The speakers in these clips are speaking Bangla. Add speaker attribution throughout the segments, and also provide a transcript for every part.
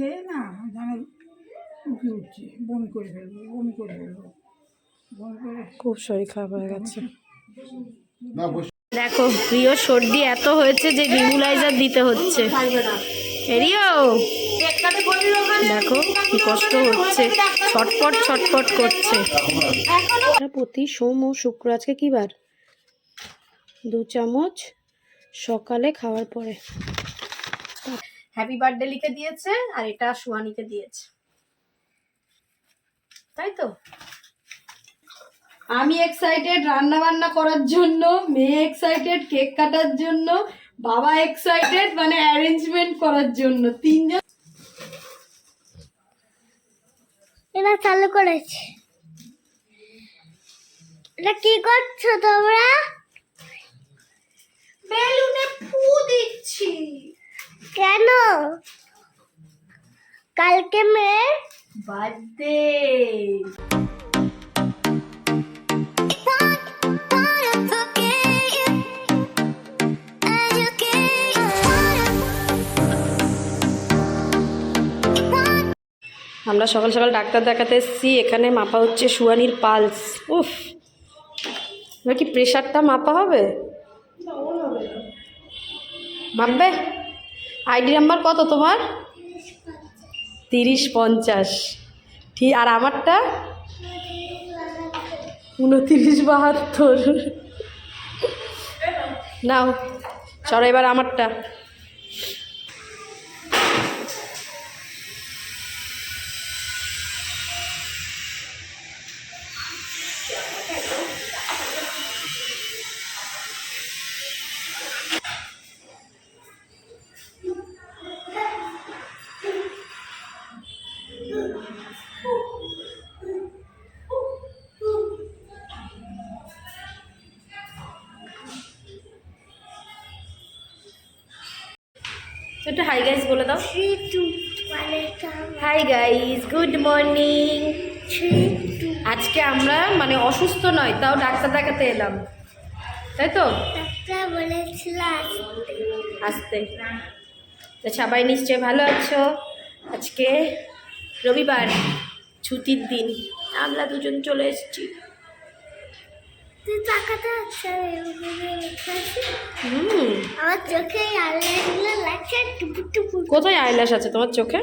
Speaker 1: খেয়ে না যেন উঠে উঠছে বমি করে ফেলব বমি করে ফেলব।
Speaker 2: খুব শরীর খারাপ হয়ে গেছে। দেখো প্রিয় সর্দি এত হয়েছে যে নিবুলাইজার দিতে হচ্ছে। এরিও! দেখো কি কষ্ট হচ্ছে। ছটপট ছটপট করছে। প্রতি সোম ও শুক্র আজকে কি বার দু চামচ সকালে খাওয়ার পরে। হ্যাপি বার্থডে লিখে দিয়েছে আর এটা সুয়ানিকে দিয়েছে। তাই তো? আমি এক্সাইটেড রান্না বান্না করার জন্য মেয়ে এক্সাইটেড কেক কাটার জন্য বাবা এক্সাইটেড মানে অ্যারেঞ্জমেন্ট করার জন্য তিনজন
Speaker 3: এটা চালু করেছে। এটা কি করছ তোমরা?
Speaker 2: বেলুনে ফু দিচ্ছি।
Speaker 3: কেন? কালকে মেয়ের
Speaker 2: বার্থডে। আমরা সকাল সকাল ডাক্তার দেখাতে এসেছি এখানে মাপা হচ্ছে সুয়ানির পালস। উফ এবার কি প্রেশারটা মাপা হবে? মাপবে? আইডি নাম্বার কত তোমার? তিরিশ পঞ্চাশ। ঠিক, আর আমারটা? উনতিরিশ বাহাত্তর। নাও, চলো এবার আমারটা। একটু হাই গাইস বলে দাও। হাই গাইস গুড মর্নিং আজকে আমরা মানে অসুস্থ নয় তাও ডাক্তার দেখাতে এলাম। তাই তো?
Speaker 3: আসতে।
Speaker 2: তো সবাই নিশ্চয়ই ভালো আছো? আজকে রবিবার ছুটির দিন। আমরা দুজন চলে এসেছি।
Speaker 3: তুই তাকাতে হচ্ছে আমার চোখে লাগছে
Speaker 2: কোথায় আইলাস আছে তোমার চোখে?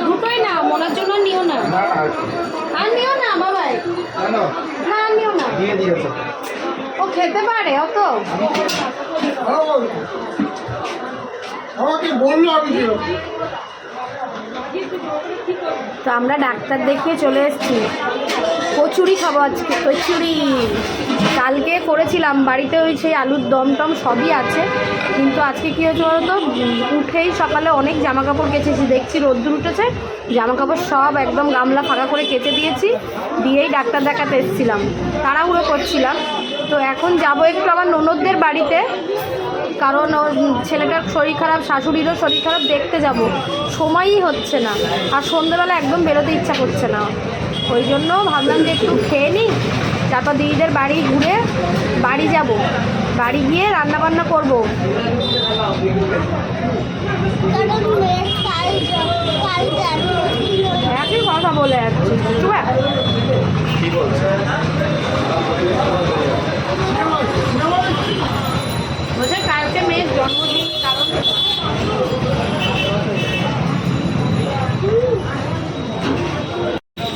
Speaker 2: দুটোই না মনার জন্য নিও না। আর নিও না বাবাই। না নিও না। ও খেতে পারে অত
Speaker 4: আমাকে বলল আমি
Speaker 2: তো আমরা ডাক্তার দেখিয়ে চলে এসেছি। কচুরি খাব আজকে, কচুরি। কালকে করেছিলাম, বাড়িতে ওই সেই আলুর দম টম সবই আছে। কিন্তু আজকে কী হয়েছে বলতো? উঠেই সকালে অনেক জামা কাপড় কেচেছি, দেখছি রোদ্দুর উঠেছে জামা কাপড় সব একদম গামলা ফাঁকা করে কেচে দিয়েছি, দিয়েই ডাক্তার দেখাতে এসেছিলাম। তাড়াহুড়ো করছিলাম। তো এখন যাব একটু আমার ননদদের বাড়িতে। কারণ ওর ছেলেটার শরীর খারাপ, শাশুড়িরও শরীর খারাপ, দেখতে যাব। সময়ই হচ্ছে না। আর সন্ধ্যেবেলা একদম বেরোতে ইচ্ছা করছে না। ওই জন্য ভাবলাম যে একটু খেয়ে নিই, তারপর দিদিদের বাড়ি ঘুরে বাড়ি যাব। বাড়ি গিয়ে রান্না বান্না করব। একই কথা বলে যাচ্ছি চুপ হ্যাঁ।
Speaker 4: কি বলছে
Speaker 2: বলছে কালকে মেয়ের জন্মদিন কারণ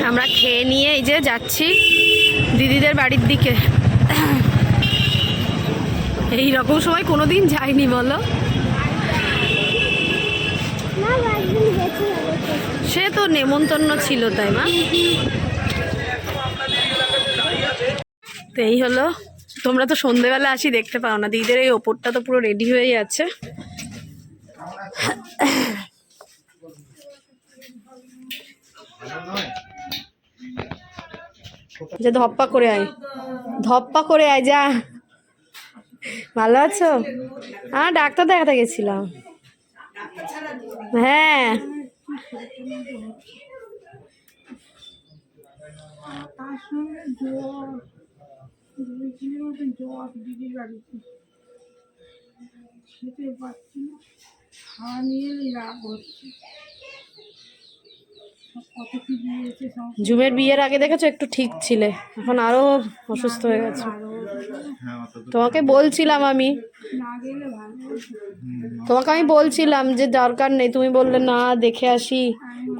Speaker 2: আমরা খেয়ে নিয়ে এই যে যাচ্ছি দিদিদের বাড়ির দিকে। এই রকম সময় কোনো দিন যাইনি, বলো। সে তো নেমন্তন্ন ছিল তাই মা তো এই হলো, তোমরা তো সন্ধেবেলা আসি দেখতে পাও না। দিদিদের এই ওপরটা তো পুরো রেডি হয়েই আছে যে ধপ্পা করে আয়। ধপ্পা করে আয়, যা। ভালো আছো? হ্যাঁ ডাক্তার দেখাতে গেছিলাম। হ্যাঁ।
Speaker 1: খেতে না। খাওয়া নিয়ে রাগ হচ্ছে।
Speaker 2: ঝুমের বিয়ের আগে দেখেছ? একটু ঠিক ছিলে। এখন আরও অসুস্থ হয়ে গেছে। তোমাকে বলছিলাম আমি। তোমাকে আমি বলছিলাম যে দরকার নেই। তুমি বললে, না, দেখে আসি।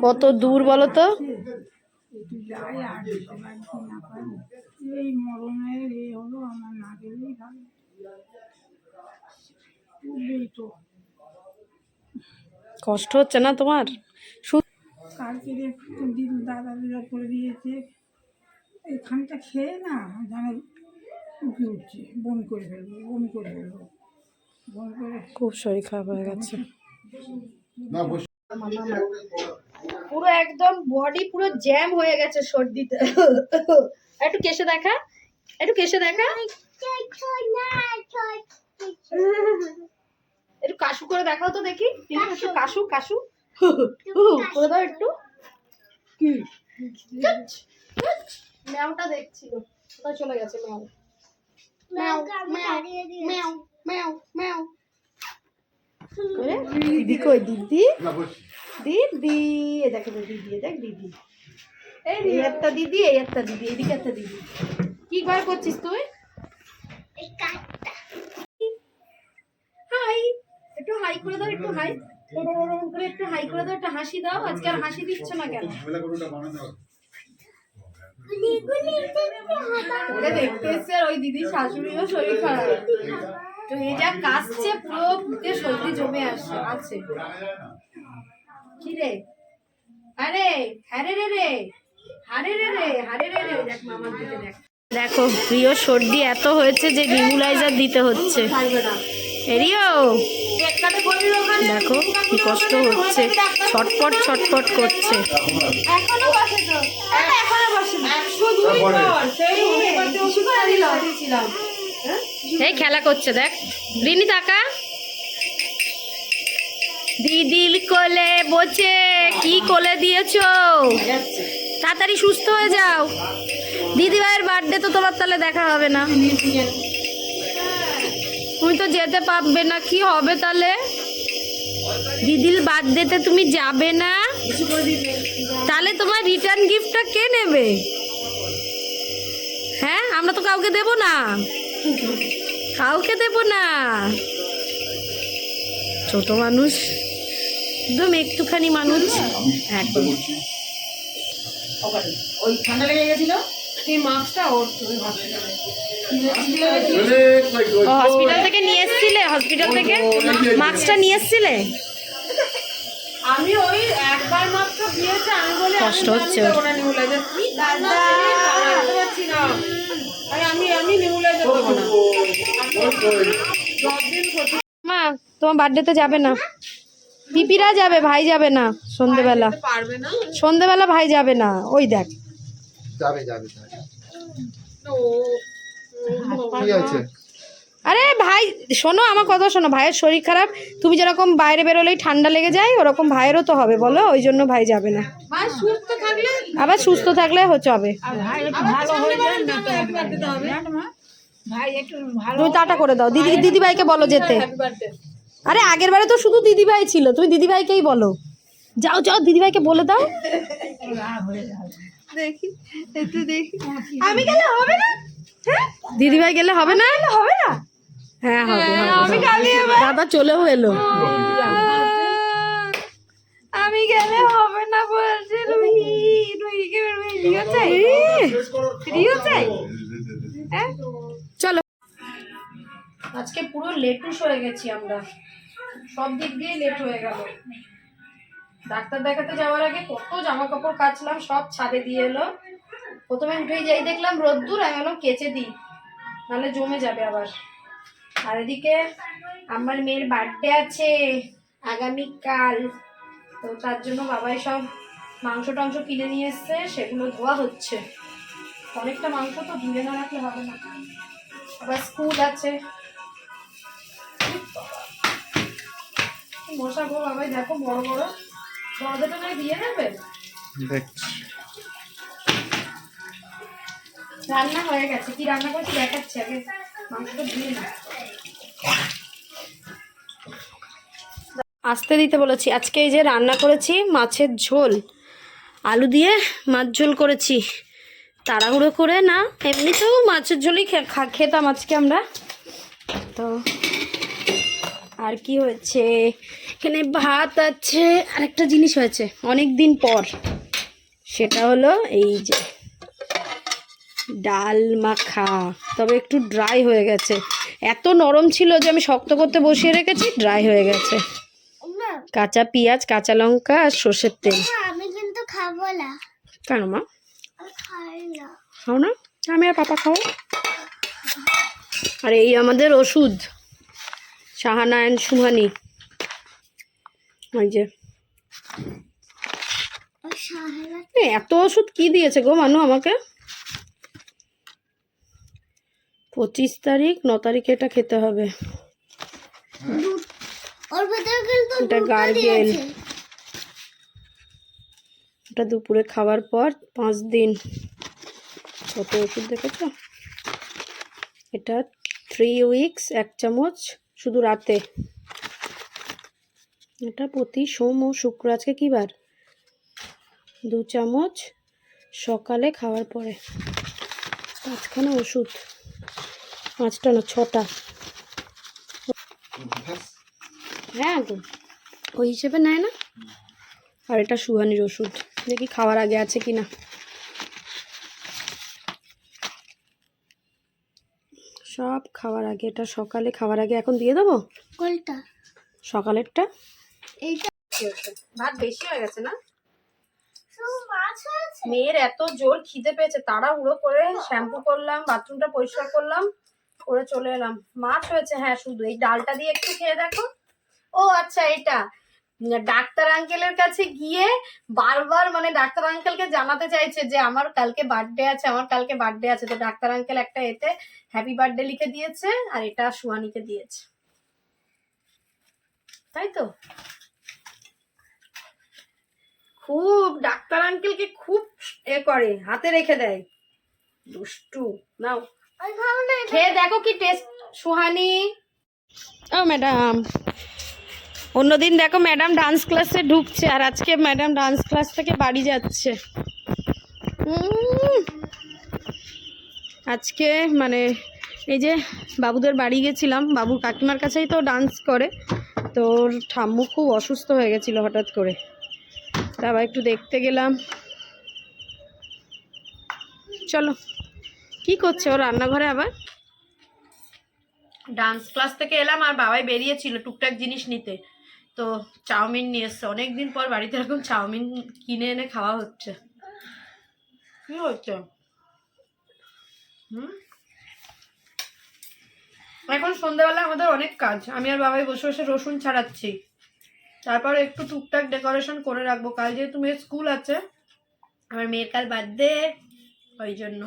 Speaker 2: কত দূর বলো তো? কষ্ট হচ্ছে না তোমার?
Speaker 1: কালকে একটু দিন দাদা দিদা করে দিয়েছে এখানটা খেয়ে না যেন উঠে উঠছে বমি করে ফেলব বমি করে ফেলব। বমি করে
Speaker 2: খুব শরীর খারাপ হয়ে গেছে। পুরো একদম বডি পুরো জ্যাম হয়ে গেছে সর্দিতে। একটু কেসে দেখা একটু কেসে দেখা। একটু কাশু করে দেখাও তো দেখি। কাশু কাশু। করে দাও একটু। কি? ম্যাওটা দেখছিল কোথায় চলে গেছে ম্যাও? ম্যাও ম্যাও ম্যাও ম্যাও করে দিদি কই? দিদি? দিদি। এ দেখো দিদি এ দেখ দিদি। এই একটা দিদি এই একটা দিদি এদিকে একটা দিদি। কি বার করছিস তুই? হাই একটু হাই করে দাও একটু হাই করে একটু হাই করে দাও একটু হাসি দাও আজকে আর হাসি দিচ্ছ না কেন ওই দিদির শাশুড়িরও শরীর খারাপ তো এই যা পুরো সর্দি জমে আসছে রে আরে রে রে রে রে রে রে দেখ, প্রিয় সর্দি এত হয়েছে যে নিউলাইজার দিতে হচ্ছে। দেখো কি কষ্ট হচ্ছে। ছটপট ছটপট করছে।
Speaker 1: এখনও বসে তো। এখনও বসে একশো দুই বার সেই হোমিওপ্যাথি ওষুধ দিয়েছিলাম
Speaker 2: এই খেলা করছে দেখ। রিনি তাকা দিদির কোলে বসে কি কোলে দিয়েছ? তাড়াতাড়ি সুস্থ হয়ে যাও। দিদি ভাইয়ের বার্থডে তো তোমার তাহলে দেখা হবে না। তুমি তো যেতে পারবে না কি হবে তাহলে? দিদির বার্থডেতে তুমি যাবে না? তাহলে তোমার রিটার্ন গিফটটা কে নেবে? হ্যাঁ আমরা তো কাউকে দেব না। কাউকে দেব না। ছোট মানুষ একদম একটুখানি মানুষ। একদম।
Speaker 1: ওই ঠান্ডা লেগে গেছিল? এই মাস্কটা ওর তুমি হসপিটালে
Speaker 2: হসপিটাল থেকে নিয়ে এসছিলে? হসপিটাল থেকে? মাস্কটা নিয়ে এসছিলে?
Speaker 1: আমি ওই একবার মাত্র দিয়েছে আমি বলে
Speaker 2: কষ্ট হচ্ছে
Speaker 1: দাদা পারছি না। আরে আমি আমি দেবো না।
Speaker 2: মা তোমার বার্থডেতে যাবে না। পিপিরা যাবে ভাই যাবে না সন্ধেবেলা।
Speaker 1: পারবে
Speaker 2: সন্ধেবেলা ভাই যাবে না। ওই দেখ।
Speaker 4: যাবে যাবে যাবে। কি আছে।
Speaker 2: আরে ভাই শোনো আমার কথা শোনো ভাইয়ের শরীর খারাপ। তুমি যেরকম বাইরে বেরোলেই ঠান্ডা লেগে যায় ওরকম ভাইয়েরও তো হবে বলো? ওই জন্য ভাই যাবে না।
Speaker 1: ভাই সুস্থ থাকলে?
Speaker 2: আবার সুস্থ থাকলে হচ্ছে হবে
Speaker 1: ভাই একটু ভালো যায় না তো একবার দিতে হবে। ভাই একটু ভালো
Speaker 2: তুমি টাটা করে দাও। দিদি দিদি ভাইকে বলো যেতে। আরে আগের বারে তো শুধু দিদি ভাই ছিল তুমি দিদি ভাইকেই বলো। যাও যাও দিদি ভাইকে বলে দাও।
Speaker 1: দেখি একটু দেখি।
Speaker 2: আমি গেলে হবে না? দিদি ভাই গেলে হবে না? হবে না? হ্যাঁ হবে আমি দাদা চলেও এলো।
Speaker 1: আমি গেলে হবে না বলছে রুহি। রুহিকে রিও চাই রিও চাই
Speaker 2: চলো। আজকে পুরো লেটুস হয়ে গেছি আমরা। সব দিক দিয়ে লেট হয়ে গেল। ডাক্তার দেখাতে যাওয়ার আগে কত জামা কাপড় কাচলাম, সব ছাদে দিয়ে এলো। প্রথমে উঠেই যাই দেখলাম রোদ্দুর, আমি বললাম কেচে দিই, নাহলে জমে যাবে আবার। আর এদিকে আমার মেয়ের বার্থডে আছে, আগামীকাল। তো তার জন্য বাবাই সব মাংস টাংস কিনে নিয়ে এসছে, সেগুলো ধোয়া হচ্ছে। অনেকটা মাংস তো ধুয়ে না রাখলে হবে না। আবার স্কুল আছে। মশা গো বাবাই, দেখো বড় বড়। দরজাটা দিয়ে দেবে?
Speaker 4: দেখছি।
Speaker 2: রান্না হয়ে গেছে। কি রান্না করছি দেখাচ্ছি আগে। মাংসটা ধুয়ে না আসতে দিতে বলেছি। আজকে এই যে রান্না করেছি মাছের ঝোল। আলু দিয়ে মাছ ঝোল করেছি। তাড়াহুড়ো করে না এমনিতেও মাছের ঝোলই খে- খা- খেতাম আজকে আমরা। তো আর কি হয়েছে? এখানে ভাত আছে আরেকটা জিনিস হয়েছে অনেক দিন পর। সেটা হলো এই যে ডাল মাখা তবে একটু ড্রাই হয়ে গেছে। এত নরম ছিল যে আমি শক্ত করতে বসিয়ে রেখেছি ড্রাই হয়ে গেছে। কাঁচা পেঁয়াজ কাঁচা লঙ্কা আর সর্ষের তেল।
Speaker 3: আমি কিন্তু খাব না।
Speaker 2: কেন মা?
Speaker 3: খাই না।
Speaker 2: খাও না? আমি আর পাপা খাও আর এই আমাদের ওষুধ। শাহানায়ন সুহানি। ওই যে। এত ওষুধ কি দিয়েছে গো মানু আমাকে? পঁচিশ তারিখ, ন তারিখে এটা খেতে হবে। এটা দুপুরে খাওয়ার পর পাঁচ দিন। কত ওষুধ দেখেছ? এটা থ্রি উইকস এক চামচ শুধু রাতে। এটা প্রতি সোম ও শুক্র, আজকে কী বার দু চামচ সকালে খাওয়ার পরে। পাঁচখানা ওষুধ। পাঁচটা না, ছটা। হ্যাঁ তো ওই হিসেবে নেয় না? আর এটা সুহানির ওষুধ। দেখি খাওয়ার আগে আছে কি না সব খাওয়ার আগে এটা সকালে খাওয়ার আগে এখন দিয়ে দেবো?
Speaker 3: কোনটা?
Speaker 2: সকালেরটা?
Speaker 3: এইটা।
Speaker 2: ভাত বেশি হয়ে গেছে না?
Speaker 3: মাছ
Speaker 2: মেয়ের এত জোর খিদে পেয়েছে তাড়াহুড়ো করে শ্যাম্পু করলাম বাথরুমটা পরিষ্কার করলাম করে চলে এলাম। মাছ হয়েছে হ্যাঁ শুধু এই ডালটা দিয়ে একটু খেয়ে দেখো। ও আচ্ছা এটা ডাক্তার আঙ্কেলের কাছে গিয়ে বারবার মানে ডাক্তার আঙ্কেলকে জানাতে চাইছে যে আমার কালকে বার্থডে আছে আমার কালকে বার্থডে আছে। তো ডাক্তার আঙ্কেল একটা এতে হ্যাপি বার্থডে লিখে দিয়েছে আর এটা সুয়ানিকে দিয়েছে। তাই তো? খুব ডাক্তার আঙ্কেলকে খুব এ করে হাতে রেখে দেয়। দুষ্টু নাও। খেয়ে দেখো কি টেস্ট সুহানি। ও ম্যাডাম অন্যদিন দেখো ম্যাডাম ডান্স ক্লাসে ঢুকছে আর আজকে ম্যাডাম ডান্স ক্লাস থেকে বাড়ি যাচ্ছে। আজকে মানে এই যে বাবুদের বাড়ি গেছিলাম বাবুর কাকিমার কাছেই তো ডান্স করে। তো ঠাম্মু খুব অসুস্থ হয়ে গেছিল হঠাৎ করে। তা আবার একটু দেখতে গেলাম। চলো, কি করছে ও রান্নাঘরে আবার? ডান্স ক্লাস থেকে এলাম, আর বাবাই বেরিয়েছিল টুকটাক জিনিস নিতে। তো চাউমিন নিয়ে এসছে। অনেকদিন পর বাড়িতে এরকম চাউমিন কিনে এনে খাওয়া হচ্ছে। কি হচ্ছে হুম? এখন সন্ধ্যাবেলা আমাদের অনেক কাজ। আমি আর বাবাই বসে বসে রসুন ছাড়াচ্ছি। তারপর একটু টুকটাক ডেকোরেশন করে রাখব। কাল যেহেতু মেয়ের স্কুল আছে, আমার মেয়ের কাল বার্থডে, ওই জন্য।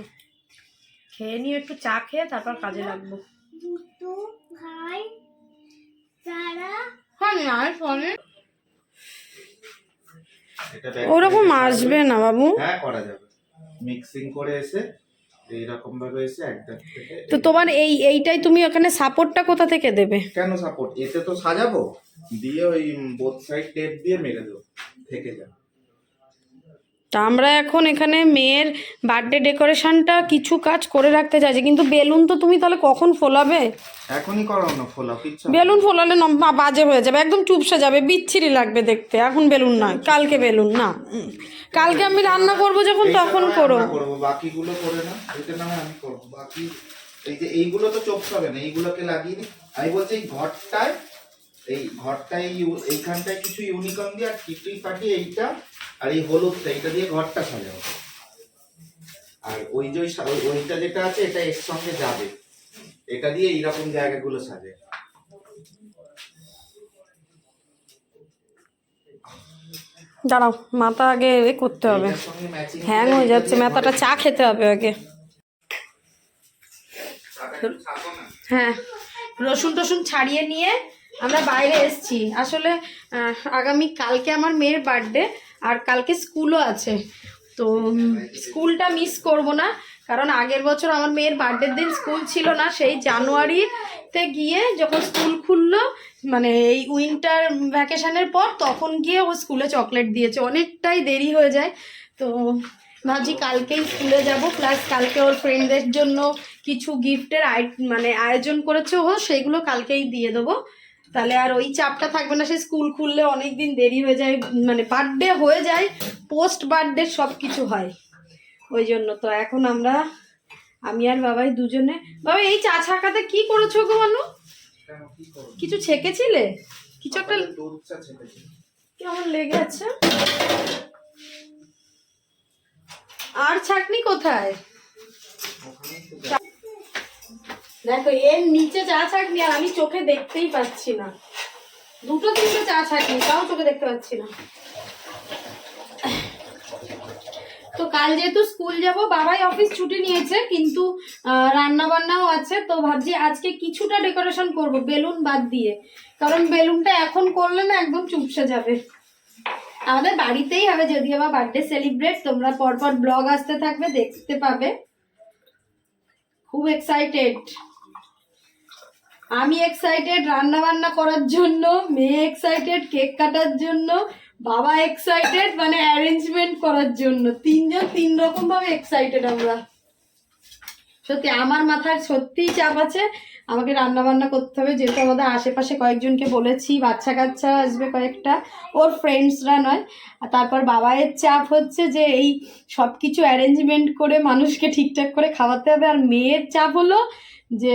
Speaker 2: খেয়ে নিয়ে একটু চা খেয়ে তারপর কাজে লাগবো।
Speaker 3: ভাই
Speaker 2: হ্যাঁ ওরকম আসবে না বাবু।
Speaker 4: হ্যাঁ করা যাবে। মিক্সিং করে এসে এইরকম ভাবে এসে একদম
Speaker 2: তো তোমার এই এইটাই তুমি ওখানে সাপোর্টটা কোথা থেকে দেবে?
Speaker 4: কেন সাপোর্ট এতে তো সাজাবো? দিয়ে ওই বোথ সাইড টেপ দিয়ে মেরে দেবো। থেকে যাবে।
Speaker 2: তা আমরা এখন এখানে মেয়ের বার্থডে ডেকোরেশনটা কিছু কাজ করে রাখতে চাইছি কিন্তু বেলুন তো তুমি তাহলে কখন ফোলাবে?
Speaker 4: এখনই করাও না ফোলাও
Speaker 2: বেলুন ফোলালে ন- বাজে হয়ে যাবে একদম চুপসে যাবে বিচ্ছিরি লাগবে দেখতে এখন বেলুন নয় কালকে বেলুন না কালকে আমি রান্না করব যখন তখন করো।
Speaker 4: বাকিগুলো করে না এটা না আমি করব বাকি এই যে এইগুলো তো চোখ হবে না এইগুলোকে লাগিয়ে নি। আমি বলছি ঘরটায় এই ঘরটায় ইউ- এইখানটায় কিছু ইউনিকর্ন দিয়ে আর টিটি পাটি এইটা আর এই হলুদটা এইটা দিয়ে ঘরটা সাজাবো আর ওই যে ওইটা যেটা আছে এটা এর সঙ্গে যাবে। এটা দিয়ে এইরকম জায়গাগুলো সাজে।
Speaker 2: দাঁড়াও মাথা আগে এ করতে হবে। হ্যাং হয়ে যাচ্ছে মাথাটা চা খেতে হবে আগে। হ্যাঁ রসুন টসুন ছাড়িয়ে নিয়ে আমরা বাইরে এসেছি। আসলে আগামী কালকে আমার মেয়ের বার্থডে, আর কালকে স্কুলও আছে। তো স্কুলটা মিস করব না, কারণ আগের বছর আমার মেয়ের বার্থডের দিন স্কুল ছিল না, সেই জানুয়ারিতে গিয়ে যখন স্কুল খুললো মানে এই উইন্টার ভ্যাকেশনের পর তখন গিয়ে ও স্কুলে চকলেট দিয়েছে। অনেকটাই দেরি হয়ে যায়। তো, ভাবছি কালকেই স্কুলে যাব, প্লাস কালকে ওর ফ্রেন্ডদের জন্য কিছু গিফটের আই মানে আয়োজন করেছে ও সেগুলো কালকেই দিয়ে দেবো। তাহলে আর ওই চাপটা থাকবে না সে স্কুল খুললে অনেক দিন দেরি হয়ে যায় মানে বার্থডে হয়ে যায় পোস্ট বার্থডে সব কিছু হয়। ওই জন্য তো এখন আমরা আমি আর বাবাই দুজনে বাবা এই চা ছাকাতে কি করেছ গো মানু? কিছু ছেঁকেছিলে? কিছু একটা কেমন লেগে আছে? আর ছাকনি কোথায়? দেখো, এর নিচে চা ছাকনি আর আমি চোখে দেখতেই পাচ্ছি না। দুটো তিনটে চা ছাকনি তাও চোখে দেখতে পাচ্ছি না। তো কাল যেহেতু স্কুল যাব, বাবাই অফিস ছুটি নিয়েছে, কিন্তু রান্না বান্নাও আছে, তো ভাবছি আজকে কিছুটা ডেকোরেশন করব, বেলুন বাদ দিয়ে। কারণ বেলুনটা এখন করলে না একদম চুপসে যাবে। আমাদের বাড়িতেই হবে যদি আমার বার্থডে সেলিব্রেট তোমরা পরপর ব্লগ আসতে থাকবে, দেখতে পাবে। খুব এক্সাইটেড আমি এক্সাইটেড রান্না বান্না করার জন্য, মেয়ে এক্সাইটেড কেক কাটার জন্য, বাবা এক্সাইটেড মানে অ্যারেঞ্জমেন্ট করার জন্য। তিনজন তিন রকম ভাবে এক্সাইটেড আমরা। সত্যি, আমার মাথার সত্যিই চাপ আছে। আমাকে রান্না বান্না করতে হবে, যেহেতু আমাদের আশেপাশে কয়েকজনকে বলেছি বাচ্চা কাচ্চা আসবে কয়েকটা, ওর ফ্রেন্ডসরা নয়। আর তারপর বাবায়ের চাপ হচ্ছে যে এই সব কিছু অ্যারেঞ্জমেন্ট করে মানুষকে ঠিকঠাক করে খাওয়াতে হবে। আর মেয়ের চাপ হলো যে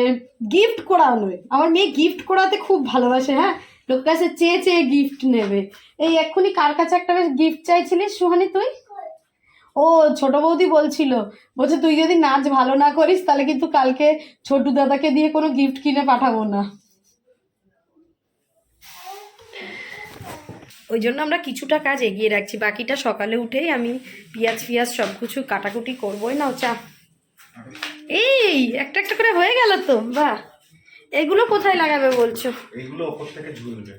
Speaker 2: গিফট করানো আমার মেয়ে গিফট করাতে খুব ভালোবাসে হ্যাঁ? লোক কাছে চেয়ে চেয়ে গিফট নেবে। এই এক্ষুনি কার কাছে একটা বেশ গিফট চাইছিলিস, সুহানি তুই? ও, ছোট বৌদি বলছিল, বলছে তুই যদি নাচ ভালো না করিস, তাহলে কিন্তু কালকে ছোটু দাদাকে দিয়ে কোনো গিফট কিনে পাঠাবো না। ওই জন্য আমরা কিছুটা কাজ এগিয়ে রাখছি। বাকিটা সকালে উঠেই আমি পেঁয়াজ ফিয়াজ সব কিছু কাটাকুটি করবোই না, ও চা। এই একটা একটা করে হয়ে গেল তো বাহ। এগুলো কোথায় লাগাবে বলছো?
Speaker 4: এইগুলো ওপর থেকে ঝুলবে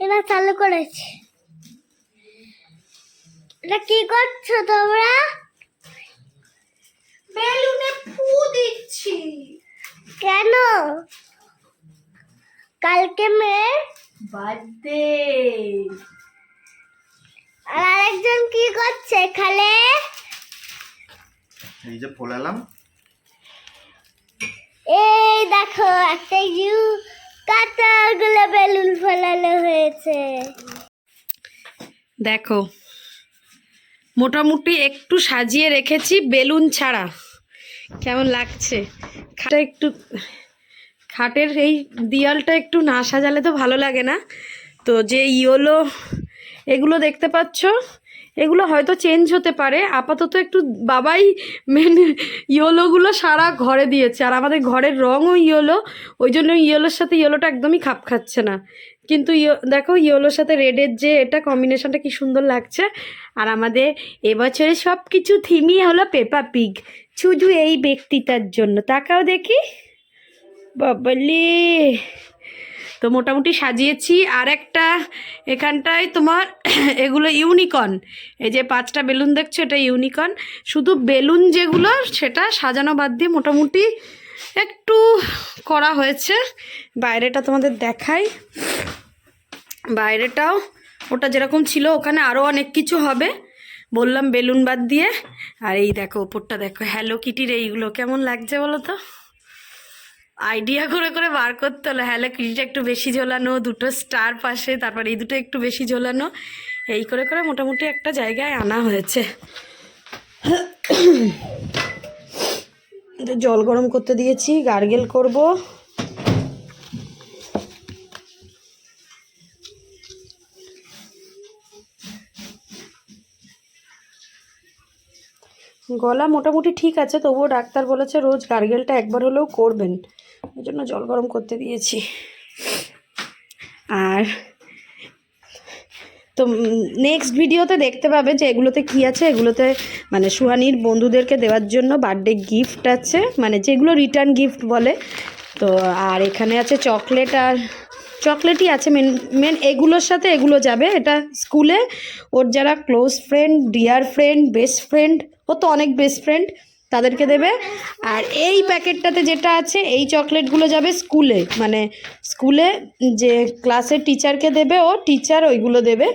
Speaker 3: এটা চালু করেছে। এটা কি করছ তোমরা?
Speaker 2: বেলুনে ফু দিচ্ছি।
Speaker 3: কেন? কালকে মেয়ে
Speaker 2: বার্থডে।
Speaker 3: আর আরেকজন কি করছে খালে
Speaker 4: এই যে ফোলালাম।
Speaker 3: এই দেখো একটা ইউ কাটারগুলো বেলুন ফেলানো হয়েছে।
Speaker 2: দেখো মোটামুটি একটু সাজিয়ে রেখেছি বেলুন ছাড়া। কেমন লাগছে? খাটটা একটু খাটের এই দেয়ালটা একটু না সাজালে তো ভালো লাগে না। তো যে ইয়োলো এগুলো দেখতে পাচ্ছ? এগুলো হয়তো চেঞ্জ হতে পারে। আপাতত একটু বাবাই মেন ইয়োলোগুলো সারা ঘরে দিয়েছে। আর আমাদের ঘরের রঙও ইয়োলো, ওই জন্য ইয়োলোর সাথে ইয়োলোটা একদমই খাপ খাচ্ছে না। কিন্তু ইয়ো- দেখো ইয়োলোর সাথে রেডের যে এটা কম্বিনেশনটা কি সুন্দর লাগছে। আর আমাদের এবছরে সব কিছু থিমই হলো পেপা পিগ শুধু এই ব্যক্তিটার জন্য। তাকাও দেখি। বাবালে! তো মোটামুটি সাজিয়েছি। আর একটা এখানটায় তোমার এগুলো ইউনিকর্ন। এই যে পাঁচটা বেলুন দেখছ, এটা ইউনিকর্ন। শুধু বেলুন যেগুলো, সেটা সাজানো বাদ দিয়ে মোটামুটি একটু করা হয়েছে। বাইরেটা তোমাদের দেখাই। বাইরেটাও, ওটা যেরকম ছিল, ওখানে আরও অনেক কিছু হবে। বললাম বেলুন বাদ দিয়ে। আর এই দেখো, ওপরটা দেখো হ্যালো কিটির এইগুলো। কেমন লাগছে বলো তো? আইডিয়া করে করে বার করতে হলো। হ্যালো কিটিটা একটু বেশি ঝোলানো, দুটো স্টার পাশে, তারপর এই দুটো একটু বেশি ঝোলানো। এই করে করে মোটামুটি একটা জায়গায় আনা হয়েছে। জল গরম করতে দিয়েছি, গার্গেল করব। গলা মোটামুটি ঠিক আছে, তবুও ডাক্তার বলেছে রোজ গার্গেলটা একবার হলেও করবেন। ওই জন্য জল গরম করতে দিয়েছি। আর তো নেক্সট ভিডিওতে দেখতে পাবে যে এগুলোতে কি আছে। এগুলোতে মানে সুহানির বন্ধুদেরকে দেওয়ার জন্য বার্থডে গিফট আছে মানে যেগুলো রিটার্ন গিফট বলে। তো আর এখানে আছে চকলেট আর চকলেটই আছে মেন মেন এগুলোর সাথে এগুলো যাবে। এটা স্কুলে ওর যারা close friend dear friend best friend ও তো অনেক বেস্ট ফ্রেন্ড তাদেরকে দেবে। আর এই প্যাকেটটাতে যেটা আছে, এই চকলেটগুলো যাবে স্কুলে মানে স্কুলে যে ক্লাসের টিচারকে দেবে, ও টিচার ওইগুলো দেবে।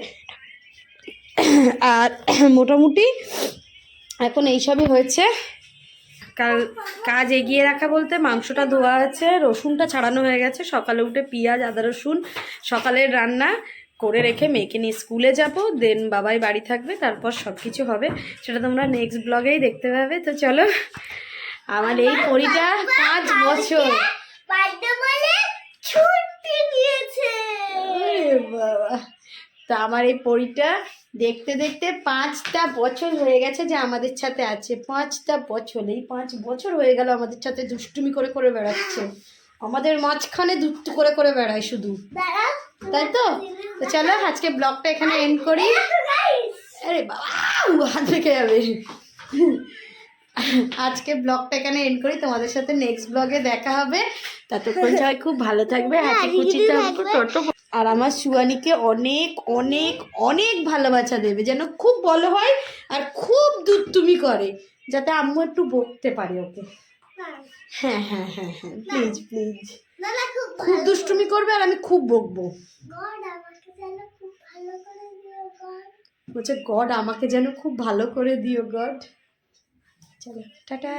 Speaker 2: আর মোটামুটি এখন এইসবই হয়েছে। কাজ এগিয়ে রাখা বলতে মাংসটা ধোয়া আছে রসুনটা ছাড়ানো হয়ে গেছে। সকালে উঠে পেঁয়াজ, আদা, রসুন, সকালের রান্না। করে রেখে মেয়েকে নিয়ে স্কুলে যাব দেন বাবাই বাড়ি থাকবে তারপর সব কিছু হবে। সেটা তোমরা নেক্সট ব্লগেই দেখতে পাবে। তো চলো আমার এই পরিটা পাঁচ বছর। তা আমার এই পরিটা দেখতে দেখতে পাঁচটা বছর হয়ে গেছে যে আমাদের সাথে আছে। পাঁচটা বছর এই পাঁচ বছর হয়ে গেল আমাদের সাথে দুষ্টুমি করে করে বেড়াচ্ছে। আমাদের মাঝখানে দুষ্টু করে করে বেড়ায় শুধু। তাই তো? তো চলো আজকে ব্লগটা এখানে এন্ড করি। আরে বাবা হাত রেখে যাবে। আজকে ব্লগটা এখানে এন্ড করি। তোমাদের সাথে নেক্সট ব্লগে দেখা হবে। ততক্ষণ সবাই খুব ভালো থাকবে টোটো আর আমার সুয়ানিকে অনেক অনেক অনেক ভালোবাসা দেবে যেন খুব বলো হয় আর খুব দুধ তুমি করে যাতে আম্মু একটু বকতে পারে ওকে। হ্যাঁ হ্যাঁ হ্যাঁ হ্যাঁ প্লিজ প্লিজ
Speaker 3: খুব
Speaker 2: দুষ্টুমি করবে আর আমি খুব বকবো। বলছে গড আমাকে যেন খুব ভালো করে দিও গড। চলো টাটা।